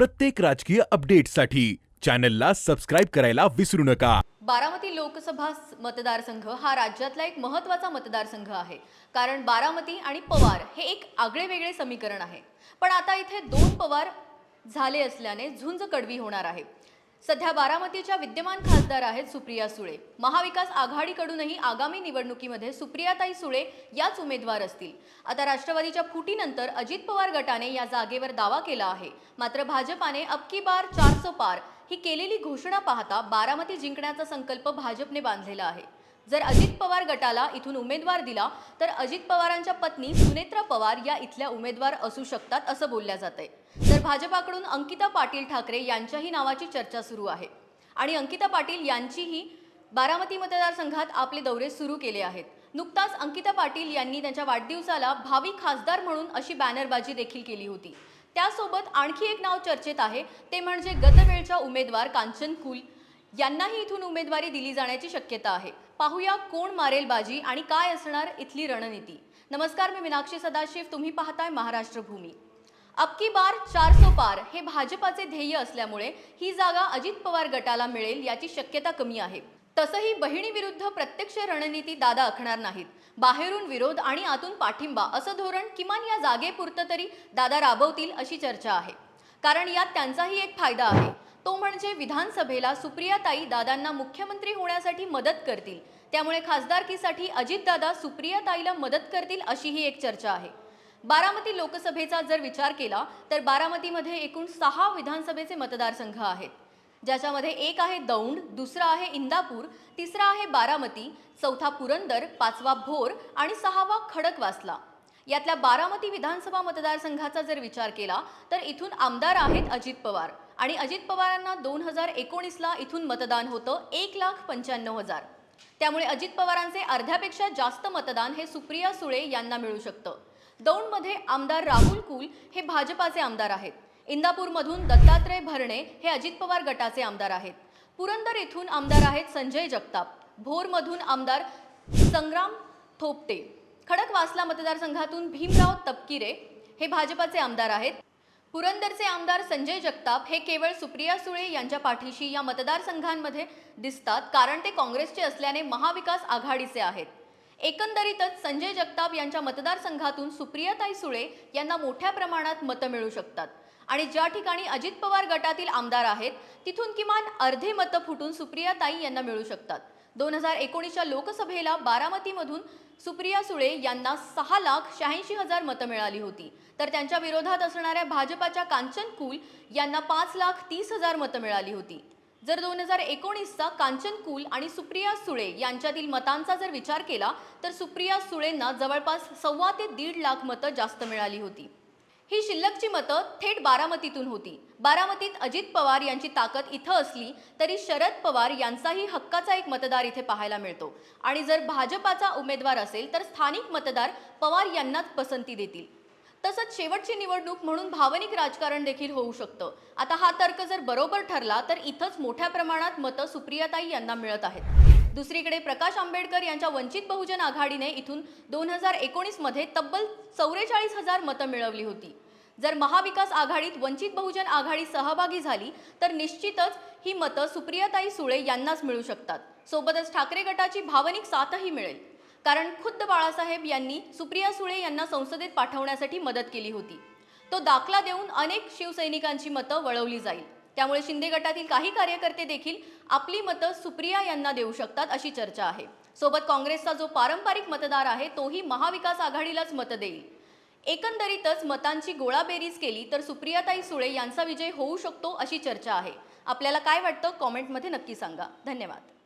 प्रत्येक राजकीय अपडेटसाठी चॅनलला सबस्क्राईब करायला विसरू नका. बारामती लोकसभा मतदारसंघ हा राज्यातला एक महत्त्वाचा मतदारसंघ आहे. कारण बारामती आणि पवार हे एक आगळेवेगळे समीकरण आहे. पण आता इथे दोन पवार झाले असल्याने झुंज कडवी होणार आहे. सध्या बारामतीच्या विद्यमान खासदार आहेत सुप्रिया सुळे. महाविकास आघाडीकडूनही आगामी निवडणुकीमध्ये सुप्रियाताई सुळे याच उमेदवार असतील. आता राष्ट्रवादीच्या फुटीनंतर अजित पवार गटाने या जागेवर दावा केला आहे. मात्र भाजपाने अबकी बार चारसो पार ही केलेली घोषणा पाहता बारामती जिंकण्याचा संकल्प भाजपने बांधलेला आहे. जर अजित पवार गटाला इथून उमेदवार दिला तर अजित पवारांच्या पत्नी सुनेत्रा पवार या इथल्या उमेदवार असू शकतात असं बोलल्या जातंय. तर भाजपाकडून अंकिता पाटील ठाकरे यांच्याही नावाची चर्चा सुरू आहे. आणि अंकिता पाटील यांचीही बारामती मतदारसंघात आपले दौरे सुरू केले आहेत. नुकताच अंकिता पाटील यांनी त्यांच्या वाढदिवसाला भावी खासदार म्हणून अशी बॅनरबाजी देखील केली होती. त्यासोबत आणखी एक नाव चर्चेत आहे ते म्हणजे गतवेळच्या उमेदवार कांचन कुल. यांनाही इथून उमेदवारी दिली जाण्याची शक्यता आहे. पाहूया कोण मारेल बाजी आणि काय असणार इथली रणनीती. नमस्कार मी मीनाक्षी सदाशिव. तुम्ही पाहताय महाराष्ट्र भूमी. अबकी बार चारसो पार हे भाजपाचे ध्येय असल्यामुळे ही जागा अजित पवार गटाला मिळेल याची शक्यता कमी आहे. तसंही बहिणीविरुद्ध प्रत्यक्ष रणनीती दादा आखणार नाहीत. बाहेरून विरोध आणि आतून पाठिंबा असं धोरण किमान या जागेपुरतं तरी दादा राबवतील अशी चर्चा आहे. कारण यात त्यांचाही एक फायदा आहे. तो म्हणजे विधानसभेला सुप्रियाताई दादांना मुख्यमंत्री होण्यासाठी मदत करतील. त्यामुळे खासदारकीसाठी अजितदादा सुप्रियाताईला मदत करतील अशीही एक चर्चा आहे. बारामती लोकसभेचा जर विचार केला तर बारामतीमध्ये एकूण सहा विधानसभेचे मतदारसंघ आहेत. ज्याच्यामध्ये एक आहे दौंड दुसरा आहे इंदापूर तिसरा आहे बारामती चौथा पुरंदर पाचवा भोर आणि सहावा खडकवासला. यातल्या बारामती विधानसभा मतदारसंघाचा जर विचार केला तर इथून आमदार आहेत अजित पवार. आणि अजित पवारांना दोन हजार एकोणीसला इथून मतदान होतं एक लाख पंच्याण्णव हजार. त्यामुळे अजित पवारांचे अर्ध्यापेक्षा जास्त मतदान हे सुप्रिया सुळे यांना मिळू शकतं. दौंडमध्ये आमदार राहुल कुल हे भाजपाचे आमदार आहेत. इंदापूरमधून दत्तात्रय भरणे हे अजित पवार गटाचे आमदार आहेत. पुरंदर येथून आमदार आहेत संजय जगताप. भोरमधून आमदार संग्राम थोपटे. खडकवासला मतदारसंघातून भीमराव तपकिरे हे भाजपाचे आमदार आहेत. पुरंदरचे आमदार संजय जगताप हे केवळ सुप्रिया सुळे यांच्या पाठीशी या मतदारसंघांमध्ये दिसतात कारण ते काँग्रेसचे असल्याने महाविकास आघाडीचे आहेत. एकंदरीतच संजय जगताप यांच्या मतदारसंघातून सुप्रियाताई सुळे यांना मोठ्या प्रमाणात मतं मिळू शकतात. आणि ज्या ठिकाणी अजित पवार गटातील आमदार आहेत तिथून किमान अर्धे मतं फुटून सुप्रियाताई यांना मिळू शकतात. दोन हजार एकोणीसच्या लोकसभेला बारामतीमधून सुप्रिया सुळे यांना सहा लाख शहाऐंशी हजार मतं मिळाली होती. तर त्यांच्या विरोधात असणाऱ्या भाजपाच्या कांचन कुल यांना पाच लाख तीस हजार मतं मिळाली होती. जर दोन हजार एकोणीसचा कांचन कुल आणि सुप्रिया सुळे यांच्यातील मतांचा जर विचार केला तर सुप्रिया सुळेंना जवळपास सव्वा ते दीड लाख मतं जास्त मिळाली होती. ही शिल्लकची मतं थेट बारामतीतून होती. बारामतीत अजित पवार यांची ताकद इथं असली तरी शरद पवार यांचाही हक्काचा एक मतदार इथे पाहायला मिळतो. आणि जर भाजपाचा उमेदवार असेल तर स्थानिक मतदार पवार यांनाच पसंती देतील. तसंच शेवटची निवडणूक म्हणून भावनिक राजकारण देखील होऊ शकतं. आता हा तर्क जर बरोबर ठरला तर इथंच मोठ्या प्रमाणात मतं सुप्रियाताई यांना मिळत आहेत. दुसरीकडे प्रकाश आंबेडकर यांच्या वंचित बहुजन आघाडीने इथून दोन हजार एकोणीसमध्ये तब्बल चौवेचाळीस हजार मतं मिळवली होती. जर महाविकास आघाडीत वंचित बहुजन आघाडी सहभागी झाली तर निश्चितच ही मतं सुप्रियाताई सुळे यांनाच मिळू शकतात. सोबतच ठाकरे गटाची भावनिक साथही मिळेल. कारण खुद्द बाळासाहेब यांनी सुप्रिया सुळे यांना संसदेत पाठवण्यासाठी मदत केली होती. तो दाखला देऊन अनेक शिवसैनिकांची मतं वळवली जाईल. त्यामुळे शिंदे गटातील काही कार्यकर्ते देखील आपली मतं सुप्रिया यांना देऊ शकतात अशी चर्चा आहे. सोबत काँग्रेसचा जो पारंपरिक मतदार आहे तोही महाविकास आघाडीलाच मतं देईल. एकंदरीतच मतांची गोळाबेरीज केली तर सुप्रियाताई सुळे यांचा विजय होऊ शकतो अशी चर्चा आहे. आपल्याला काय वाटतं? कॉमेंटमध्ये नक्की सांगा. धन्यवाद.